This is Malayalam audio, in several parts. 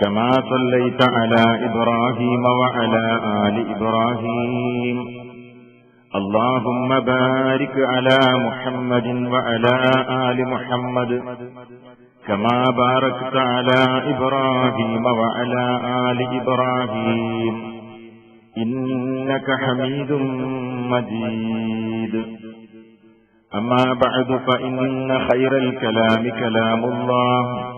كما صليت على إبراهيم وعلى آل إبراهيم. اللهم بارك على محمد وعلى آل محمد كما باركت على إبراهيم وعلى آل إبراهيم. إنك حميد مجيد. أما بعد فإن خير الكلام كلام الله.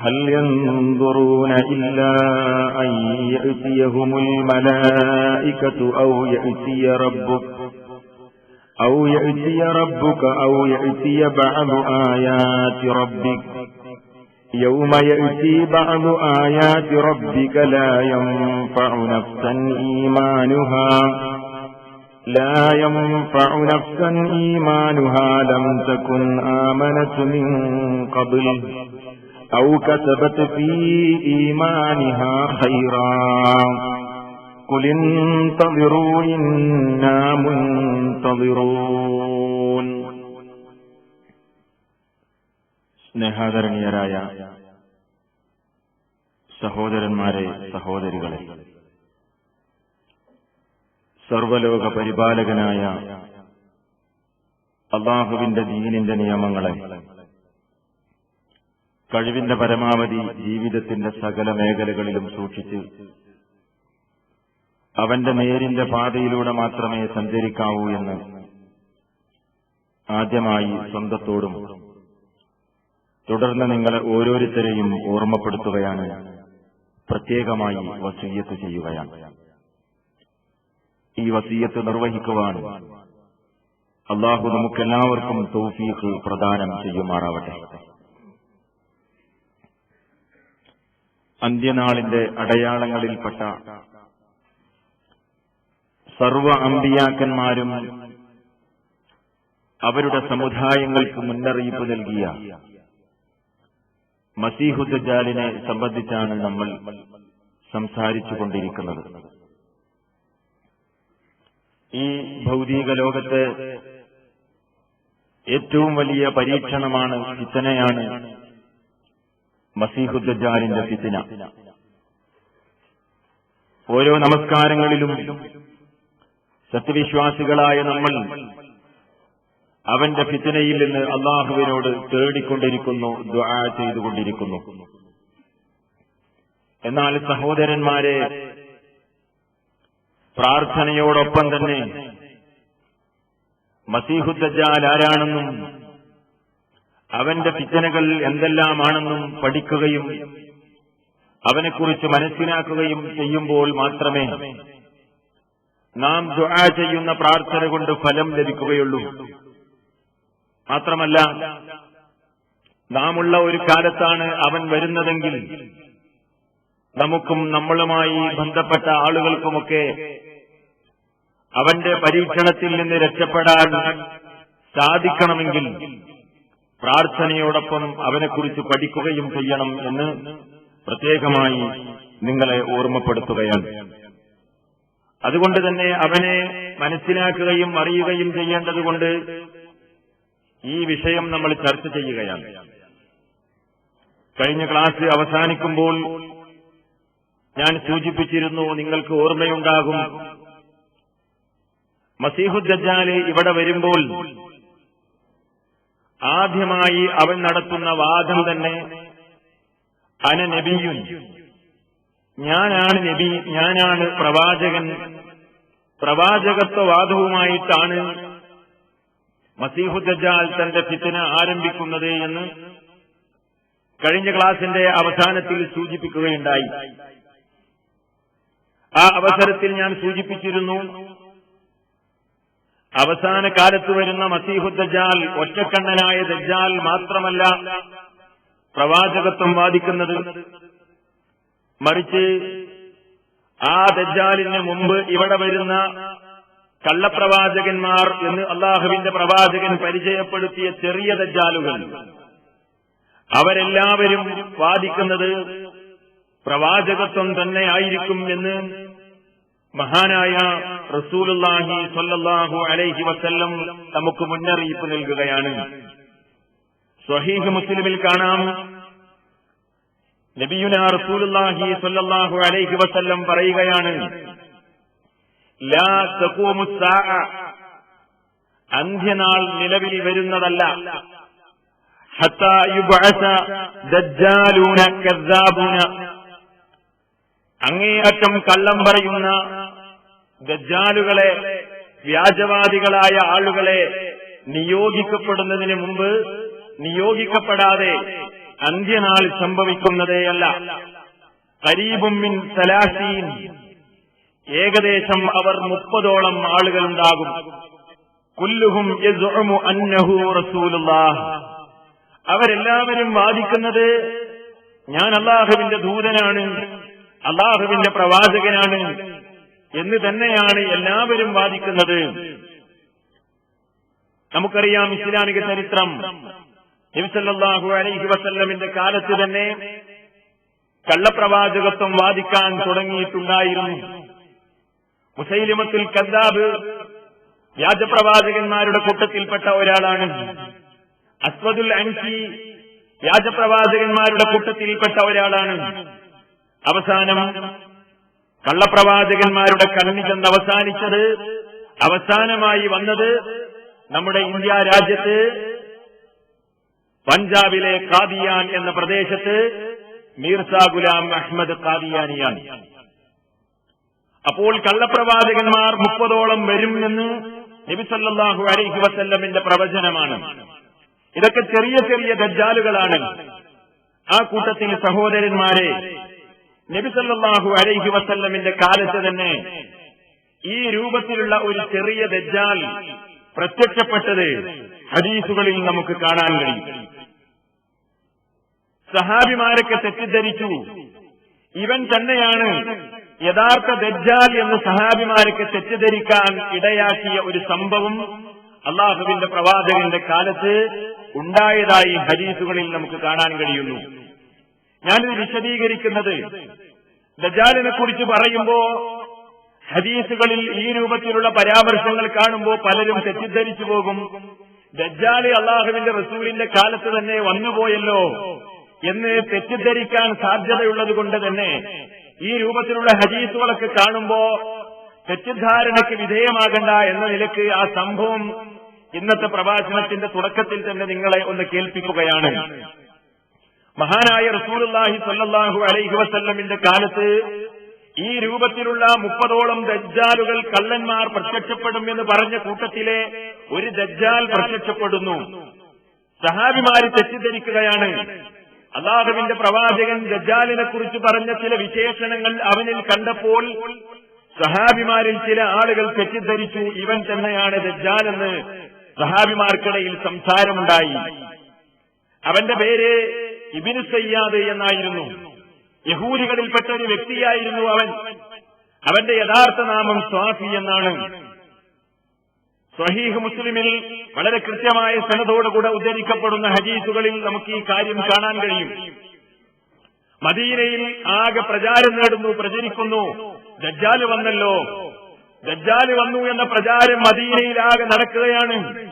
هل ينظرون إلا أن يأتيهم الملائكة أو يأتي ربك أو يأتي ربك أو يأتي بعض آيات ربك يوم يأتي بعض آيات ربك لا ينفع نفسا إيمانها لا ينفع نفسا إيمانها لم تكن آمنت من قبل أو كسبت في إيمانها خيرا قل انتظروا إنا منتظرون സ്നേഹാദരണീയരായ സഹോദരന്മാരെ സഹോദരികളെ സർവലോക പരിപാലകനായ അള്ളാഹുവിന്റെ ദീനിന്റെ നിയമങ്ങളെ കഴിവിന്റെ പരമാവധി ജീവിതത്തിന്റെ സകല മേഖലകളിലും സൂക്ഷിച്ച് അവന്റെ നേരിന്റെ പാതയിലൂടെ മാത്രമേ സഞ്ചരിക്കാവൂ എന്ന് ആദ്യമായി സ്വന്തത്തോടും തുടർന്ന് നിങ്ങളെ ഓരോരുത്തരെയും ഓർമ്മപ്പെടുത്തുകയാണ് പ്രത്യേകമായി വസീയത്ത് ചെയ്യുകയാണ്. ഈ വസീയത്ത് നിർവഹിക്കുവാൻ അള്ളാഹു നമുക്കെല്ലാവർക്കും തൗഫീഖ് പ്രദാനം ചെയ്യുമാറാവട്ടെ. അന്ത്യനാളിന്റെ അടയാളങ്ങളിൽപ്പെട്ട സർവ അമ്പിയാക്കന്മാരും അവരുടെ സമുദായങ്ങൾക്ക് മുന്നറിയിപ്പ് നൽകിയ മസീഹുദ്ജാലിനെ സംബന്ധിച്ചാണ് നമ്മൾ സംസാരിച്ചു കൊണ്ടിരിക്കുന്നത് ഈ ഭൗതിക ലോകത്തെ ഏറ്റവും വലിയ പരീക്ഷണമാണ് ഫിത്തനയാണ് മസീഹുദ്ജാലിന്റെ ഫിത്തിന. ഓരോ നമസ്കാരങ്ങളിലും സത്യവിശ്വാസികളായ നമ്മൾ അവന്റെ ഫിത്തിനയിൽ നിന്ന് അള്ളാഹുവിനോട് തേടിക്കൊണ്ടിരിക്കുന്നു ദ്വാ ചെയ്തുകൊണ്ടിരിക്കുന്നു. എന്നാൽ സഹോദരന്മാരെ പ്രാർത്ഥനയോടൊപ്പം തന്നെ മസീഹുദ്ദാൽ ആരാണെന്നും അവന്റെ പിച്ചനകൾ എന്തെല്ലാമാണെന്നും പഠിക്കുകയും അവനെക്കുറിച്ച് മനസ്സിലാക്കുകയും ചെയ്യുമ്പോൾ മാത്രമേ നാം ദുആ ചെയ്യുന്ന പ്രാർത്ഥന കൊണ്ട് ഫലം ലഭിക്കുകയുള്ളൂ. മാത്രമല്ല നാമുള്ള ഒരു കാലത്താണ് അവൻ വരുന്നതെങ്കിൽ നമുക്കും നമ്മളുമായി ബന്ധപ്പെട്ട ആളുകൾക്കുമൊക്കെ അവന്റെ പരീക്ഷണത്തിൽ നിന്ന് രക്ഷപ്പെടാൻ സാധിക്കണമെങ്കിൽ പ്രാർത്ഥനയോടൊപ്പം അവനെക്കുറിച്ച് പഠിക്കുകയും ചെയ്യണം എന്ന് പ്രത്യേകമായി നിങ്ങളെ ഓർമ്മപ്പെടുത്തുകയാണ്. അതുകൊണ്ട് തന്നെ അവനെ മനസ്സിലാക്കുകയും അറിയുകയും ചെയ്യേണ്ടതുകൊണ്ട് ഈ വിഷയം നമ്മൾ ചർച്ച ചെയ്യുകയാണ്. കഴിഞ്ഞ ക്ലാസ് അവസാനിക്കുമ്പോൾ ഞാൻ സൂചിപ്പിച്ചിരുന്നു നിങ്ങൾക്ക് ഓർമ്മയുണ്ടാകും മസീഹുദ്ദാൽ ഇവിടെ വരുമ്പോൾ ആദ്യമായി അവൻ നടത്തുന്ന വാദം തന്നെ അന നബിയും ഞാനാണ് നബി ഞാനാണ് പ്രവാചകൻ. പ്രവാചകത്വ പ്രവാചകത്വവാദവുമായിട്ടാണ് മസീഹുദ്ജാൽ തന്റെ ഫിത്തിന ആരംഭിക്കുന്നത് എന്ന് കഴിഞ്ഞ ക്ലാസിന്റെ അവസാനത്തിൽ സൂചിപ്പിക്കുകയുണ്ടായി. ആ അവസരത്തിൽ ഞാൻ സൂചിപ്പിച്ചിരുന്നു അവസാന കാലത്ത് വരുന്ന മസീഹുദ്ദാൽ ഒറ്റക്കണ്ണനായ ദജാൽ മാത്രമല്ല പ്രവാചകത്വം വാദിക്കുന്നത്. മറിച്ച് ആ ദജാലിന് മുമ്പ് ഇവിടെ വരുന്ന കള്ളപ്രവാചകന്മാർ എന്ന് അള്ളാഹുവിന്റെ പ്രവാചകൻ പരിചയപ്പെടുത്തിയ ചെറിയ ദജാലുകൾ അവരെല്ലാവരും വാദിക്കുന്നത് പ്രവാചകത്വം തന്നെ ആയിരിക്കും എന്ന് മഹാനായ റസൂലുല്ലാഹി സ്വല്ലല്ലാഹു അലൈഹി വസല്ലം നമുക്ക് മുന്നറിയിപ്പ് നൽകുകയാണ്. സ്വഹീഹ് മുസ്ലിമിൽ കാണാം. നബിയുന റസൂലുല്ലാഹി സ്വല്ലല്ലാഹു അലൈഹി വസല്ലം പറയുകയാണ് ലാ അന്ത്യനാൾ നിലവിൽ വരുന്നതല്ല. ഹത്താ അങ്ങേയറ്റം കള്ളം പറയുന്ന ഗജാലുകളെ വ്യാജവാദികളായ ആളുകളെ നിയോഗിക്കപ്പെടുന്നതിന് മുമ്പ് നിയോഗിക്കപ്പെടാതെ അന്ത്യനാൾ സംഭവിക്കുന്നതേയല്ല. കരീബുമ്മിൻ സലാസീൻ. ഏകദേശം അവർ മുപ്പതോളം ആളുകളുണ്ടാകും. കുല്ലുഹും അന്നഹു റസൂലുള്ളാഹ്. അവരെല്ലാവരും വാദിക്കുന്നത് ഞാൻ അള്ളാഹുവിന്റെ ദൂതനാണ്. അള്ളാഹുവിന്റെ പ്രവാചകനാണ് എന്ന് തന്നെയാണ് എല്ലാവരും വാദിക്കുന്നത്. നമുക്കറിയാം ഇസ്ലാമിക ചരിത്രം. ഹിംസല്ലാഹു അലൈഹി വസല്ലമിന്റെ കാലത്ത് തന്നെ കള്ളപ്രവാചകത്വം വാദിക്കാൻ തുടങ്ങിയിട്ടുണ്ടായിരുന്നു. മുസൈലിമത്തുൽ കദ്ദാബ് വ്യാജപ്രവാചകന്മാരുടെ കൂട്ടത്തിൽപ്പെട്ട ഒരാളാണ്. അസ്വദുൽ അൻസി വ്യാജപ്രവാചകന്മാരുടെ കൂട്ടത്തിൽപ്പെട്ട ഒരാളാണ്. അവസാനം കള്ളപ്രവാചകന്മാരുടെ കണ്ണി ചെന്ന് അവസാനിച്ചത് അവസാനമായി വന്നത് നമ്മുടെ ഇന്ത്യ രാജ്യത്ത് പഞ്ചാബിലെ കാദിയാൻ എന്ന പ്രദേശത്ത് മീർസ ഗുലാം അഹമ്മദ് കാദിയാനിയാണ് അപ്പോൾ കള്ളപ്രവാചകന്മാർ മുപ്പതോളം വരും എന്ന് നബിസല്ലാഹു അലൈഹി വസല്ലമിന്റെ പ്രവചനമാണ്. ഇതൊക്കെ ചെറിയ ചെറിയ ദജ്ജാലുകളാണ്. ആ കൂട്ടത്തിൽ സഹോദരന്മാരെ നബിസല്ലാഹു അലൈഹി വസല്ലമിന്റെ കാലത്ത് തന്നെ ഈ രൂപത്തിലുള്ള ഒരു ചെറിയ ദജ്ജാൽ പ്രത്യക്ഷപ്പെട്ടത് ഹദീസുകളിൽ നമുക്ക് കാണാൻ കഴിയും. സഹാബിമാരൊക്കെ തെറ്റിദ്ധരിച്ചു. ഇവൻ തന്നെയാണ് യഥാർത്ഥ ദജ്ജാൽ എന്ന് സഹാബിമാരൊക്കെ തെറ്റിദ്ധരിക്കാൻ ഇടയാക്കിയ ഒരു സംഭവം അള്ളാഹുവിന്റെ പ്രവാചകന്റെ കാലത്ത് ഉണ്ടായതായി ഹദീസുകളിൽ നമുക്ക് കാണാൻ കഴിയുന്നു. ഞാനിത് വിശദീകരിക്കുന്നത്. ദജാലിനെ കുറിച്ച് പറയുമ്പോ ഹദീസുകളിൽ ഈ രൂപത്തിലുള്ള പരാമർശങ്ങൾ കാണുമ്പോൾ പലരും തെറ്റിദ്ധരിച്ചു പോകും. ദജാലി അള്ളാഹുവിന്റെ റസൂലിന്റെ കാലത്ത് തന്നെ വന്നുപോയല്ലോ എന്ന് തെറ്റിദ്ധരിക്കാൻ സാധ്യതയുള്ളത് കൊണ്ട് തന്നെ ഈ രൂപത്തിലുള്ള ഹദീസുകളൊക്കെ കാണുമ്പോ തെറ്റിദ്ധാരണയ്ക്ക് വിധേയമാകണ്ട എന്ന നിലയ്ക്ക് ആ സംഭവം ഇന്നത്തെ പ്രഭാഷണത്തിന്റെ തുടക്കത്തിൽ തന്നെ നിങ്ങളെ ഒന്ന് കേൾപ്പിക്കുകയാണ്. മഹാനായ റസൂലുള്ളാഹി സല്ലാഹു അലൈഹി വസല്ലമിന്റെ കാലത്ത് ഈ രൂപത്തിലുള്ള മുപ്പതോളം ദജ്ജാലുകൾ കള്ളന്മാർ പ്രത്യക്ഷപ്പെടും എന്ന് പറഞ്ഞ കൂട്ടത്തിലെ ഒരു ദജ്ജാൽ പ്രത്യക്ഷപ്പെടുന്നു. സഹാബിമാര് തെറ്റിദ്ധരിക്കുകയാണ്. അള്ളാഹുവിന്റെ പ്രവാചകൻ ദജ്ജാലിനെ കുറിച്ച് പറഞ്ഞ ചില വിശേഷണങ്ങൾ അവനിൽ കണ്ടപ്പോൾ സഹാബിമാരിൽ ചില ആളുകൾ തെറ്റിദ്ധരിച്ചു. ഇവൻ തന്നെയാണ് ദജ്ജാൽ എന്ന് സഹാബിമാർക്കിടയിൽ സംസാരമുണ്ടായി. അവന്റെ പേര് ഇബിനു സയ്യാദ് എന്നായിരുന്നു. യഹൂദികളിൽപ്പെട്ട ഒരു വ്യക്തിയായിരുന്നു അവൻ. അവന്റെ യഥാർത്ഥ നാമം സ്വാഫി എന്നാണ്. സ്വഹീഹ് മുസ്ലിമിൽ വളരെ കൃത്യമായ സനതോടുകൂടെ ഉദ്ധരിക്കപ്പെടുന്ന ഹദീസുകളിൽ നമുക്ക് ഈ കാര്യം കാണാൻ കഴിയും. മദീനയിൽ ആകെ പ്രചാരം നേടുന്നു പ്രചരിക്കുന്നു. ദജ്ജാൽ വന്നല്ലോ. ദജ്ജാൽ വന്നു എന്ന പ്രചാരം മദീനയിൽ മദീനയിലാകെ നടക്കുകയാണ്.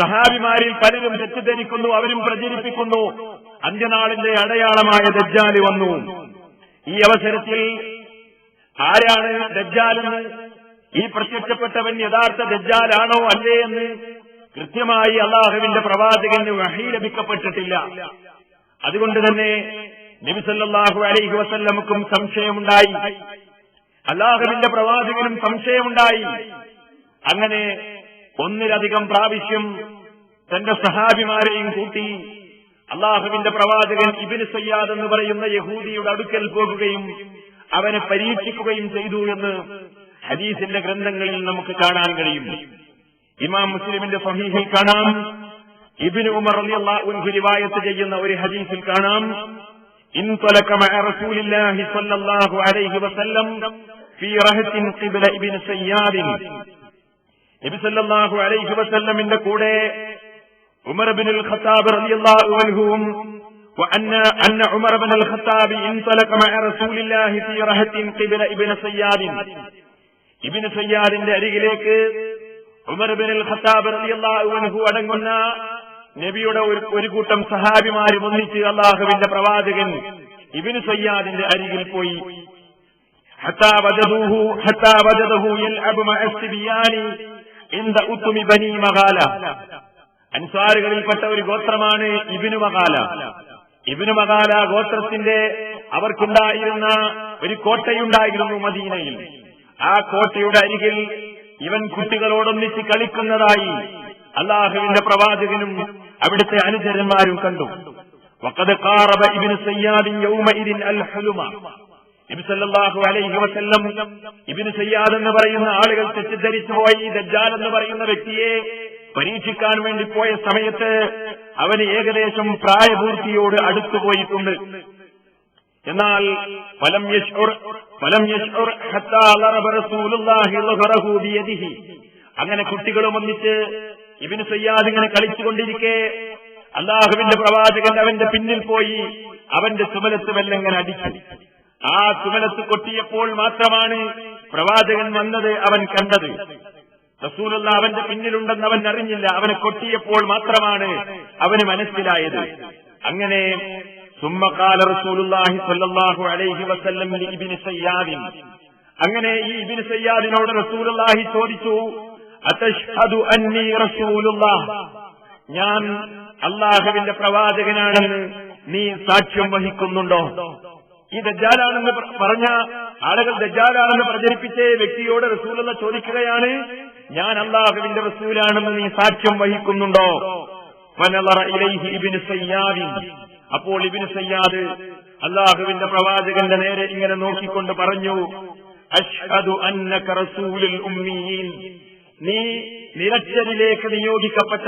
സഹാബിമാരിൽ പലരും തെറ്റിദ്ധരിക്കുന്നു അവരും പ്രചരിപ്പിക്കുന്നു. അന്ത്യനാളിന്റെ അടയാളമായ ദജ്ജാൽ വന്നു. ഈ അവസരത്തിൽ ആരാണ് ദജ്ജാലെന്ന് ഈ പ്രത്യക്ഷപ്പെട്ടവൻ യഥാർത്ഥ ദജ്ജാലാണോ അല്ലേ എന്ന് കൃത്യമായി അള്ളാഹുവിന്റെ പ്രവാചകന് വഹി ലഭിക്കപ്പെട്ടിട്ടില്ല. അതുകൊണ്ട് തന്നെ നബിസല്ലാഹു അലൈഹി വസല്ലമക്കും സംശയമുണ്ടായി. അള്ളാഹുവിന്റെ പ്രവാചകനും സംശയമുണ്ടായി. അങ്ങനെ ഒന്നിലധികം പ്രാവശ്യം തന്റെ സഹാബിമാരെയും കൂട്ടി അള്ളാഹുവിന്റെ പ്രവാചകൻ ഇബിന് സയ്യാദ് എന്ന് പറയുന്ന യഹൂദിയുടെ അടുക്കൽ പോകുകയും അവനെ പരീക്ഷിക്കുകയും ചെയ്തു എന്ന് ഹദീസിന്റെ ഗ്രന്ഥങ്ങളിൽ നമുക്ക് കാണാൻ കഴിയും ഇമാം മുസ്ലിമിന്റെ സമീഹിൽ കാണാം ഇബിന് ഉമർ അള്ളാഹു റിവായത്ത് ചെയ്യുന്ന ഒരു ഹദീസിൽ കാണാം انطلق مع رسول الله صلى الله عليه وسلم في رهة قبل ابن سياد നബി സല്ലല്ലാഹു അലൈഹി വസല്ലമിന്റെ കൂടെ ഉമർ ബിൻ ഖത്താബ് റളിയല്ലാഹു അൻഹുവും وأن أن عمر بن الخطاب انطلق مع رسول الله في رهة قبل ابن سياد ഇബിന് സയ്യാദിന്റെ അരികിലേക്ക് ഉമർ ബിൻ ഖത്താബ് റളിയല്ലാഹു അൻഹു അടങ്ങുന്ന നബിയുടെ ഒരു ഒരു കൂട്ടം സഹാബിമാരും ഒന്നിച്ച് അള്ളാഹുവിന്റെ പ്രവാചകൻ ഇബിന് സയ്യാദിന്റെ അരികിൽ പോയി حتى وجدوه حتى وجده يلعب مع الصبيان ഇന്ത ഉത്തുമി ബനി മകാല അൻസാറുകളിൽപ്പെട്ട ഒരു ഗോത്രമാണ് ഇബിനു മകാല ഇബിനു മകാല ഗോത്രത്തിന്റെ അവർക്കുണ്ടായിരുന്ന ഒരു കോട്ടയുണ്ടായിരുന്നു മദീനയിൽ. ആ കോട്ടയുടെ അരികിൽ ഇവൻ കുട്ടികളോടൊന്നിച്ച് കളിക്കുന്നതായി അള്ളാഹുവിന്റെ പ്രവാചകനും അവിടുത്തെ അനുചരന്മാരും കണ്ടു. വക്കത് കാറബ ഇബിന് സയ്യാദിൻ യൗമ ഇതിൻ അൽ നബി സല്ലല്ലാഹു അലൈഹി വസല്ലം ഇബിന് സയ്യാദ് എന്ന് പറയുന്ന ആളുകൾ തെറ്റിദ്ധരിച്ചു പോയി ദജ്ജാൽ എന്ന് പറയുന്ന വ്യക്തിയെ പരീക്ഷിക്കാൻ വേണ്ടി പോയ സമയത്ത് അവന് ഏകദേശം പ്രായപൂർത്തിയോട് അടുത്തുപോയിട്ടുണ്ട് എന്നാൽ ഫലം യശ്ഉർ ഫലം യശ്ഉർ ഹത്താ റസൂലുള്ളാഹി അങ്ങനെ കുട്ടികളും ഒന്നിച്ച് ഇബ്നു സയ്യാദ് ഇങ്ങനെ കളിച്ചുകൊണ്ടിരിക്കെ അള്ളാഹുവിന്റെ പ്രവാചകൻ അവന്റെ പിന്നിൽ പോയി അവന്റെ ചുമലത്ത് വെല്ലങ്ങനെ അടിച്ചു. ആ ചുമലത്ത് കൊട്ടിയപ്പോൾ മാത്രമാണ് പ്രവാചകൻ വന്നത് അവൻ കണ്ടത്. റസൂലുള്ള അവന്റെ പിന്നിലുണ്ടെന്ന് അവൻ അറിഞ്ഞില്ല. അവനെ കൊട്ടിയപ്പോൾ മാത്രമാണ് അവന് മനസ്സിലായത്. അങ്ങനെ സുമ്മക്കാല റസൂലുള്ളാഹി സ്വല്ലല്ലാഹു അലൈഹി വസല്ലം ഇബിന് സയ്യാദിൻ. അങ്ങനെ ഈ ഇബിന് സയ്യാദിനോട് റസൂലുള്ളാഹി ചോദിച്ചു അതഷ്ഹദു അന്നി റസൂലുള്ളാഹ് ഞാൻ അള്ളാഹുവിന്റെ പ്രവാചകനാണെന്ന് നീ സാക്ഷ്യം വഹിക്കുന്നുണ്ടോ? ഈ ദജ്ജാലാണെന്ന് പറഞ്ഞ ആളുകൾ ദജ്ജാലാണെന്ന് പ്രചരിപ്പിച്ച വ്യക്തിയോട് റസൂലുള്ള ചോദിക്കുകയാണ് ഞാൻ അള്ളാഹുവിന്റെ റസൂലാണെന്ന് നീ സാക്ഷ്യം വഹിക്കുന്നുണ്ടോ? അപ്പോൾ ഇബിൻ സയ്യാദ് അള്ളാഹുവിന്റെ പ്രവാചകന്റെ നേരെ ഇങ്ങനെ നോക്കിക്കൊണ്ട് പറഞ്ഞു അഷ്ഹദു അന്നക റസൂലുൽ ഉമ്മീൻ. നീ നിരക്ഷരിലേക്ക് നിയോഗിക്കപ്പെട്ട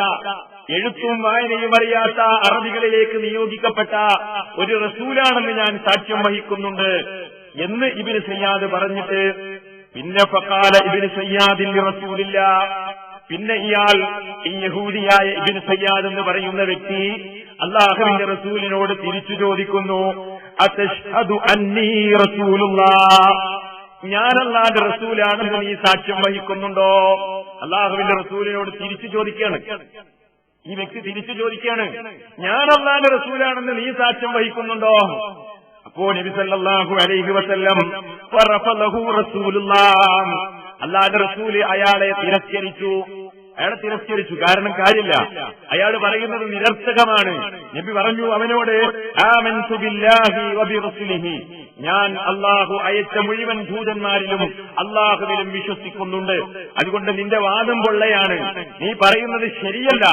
എഴുത്തും വായനയും അറിയാത്ത അറബികളിലേക്ക് നിയോഗിക്കപ്പെട്ട ഒരു റസൂലാണെന്ന് ഞാൻ സാക്ഷ്യം വഹിക്കുന്നുണ്ട് എന്ന് ഇബിന് സയ്യാദ് പറഞ്ഞിട്ട് പിന്നെ ഫക്കാല ഇബിന് സയ്യാദിൽ റസൂലില്ല പിന്നെ ഇയാൾ ഈ യഹൂദിയായ ഇബിൻ സയ്യാദ് എന്ന് പറയുന്ന വ്യക്തി അള്ളാഹുവിന്റെ റസൂലിനോട് തിരിച്ചു ചോദിക്കുന്നു ഞാൻ റസൂലാണെന്ന് നീ സാക്ഷ്യം വഹിക്കുന്നുണ്ടോ? അള്ളാഹുവിന്റെ റസൂലിനോട് തിരിച്ചു ചോദിക്കുകയാണ്. ഈ വ്യക്തി തിരിച്ചു ചോദിക്കുകയാണ് ഞാൻ അള്ളാന്റെ റസൂലാണെന്ന് നീ സാക്ഷ്യം വഹിക്കുന്നുണ്ടോ? അപ്പോ നബി സല്ലല്ലാഹു അലൈഹി വസല്ലം അള്ളാന്റെ റസൂൽ അയാളെ തിരസ്കരിച്ചു. അയാളെ തിരസ്കരിച്ചു. കാരണം കാര്യമില്ല. അയാൾ പറയുന്നത് നിരർത്ഥകമാണ്. നബി പറഞ്ഞു അവനോട് ബില്ലാഹി വബിറസുലിഹി ഞാൻ അള്ളാഹു അയച്ച മുഴുവൻ ഭൂതന്മാരിലും അള്ളാഹുവിലും വിശ്വസിക്കുന്നുണ്ട്. അതുകൊണ്ട് നിന്റെ വാദം പൊള്ളയാണ്. നീ പറയുന്നത് ശരിയല്ല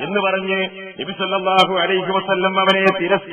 എന്ന് പറഞ്ഞ് നബി സല്ലല്ലാഹു അലൈഹി വസല്ലം അവനെ തിരസ്കരിച്ചു.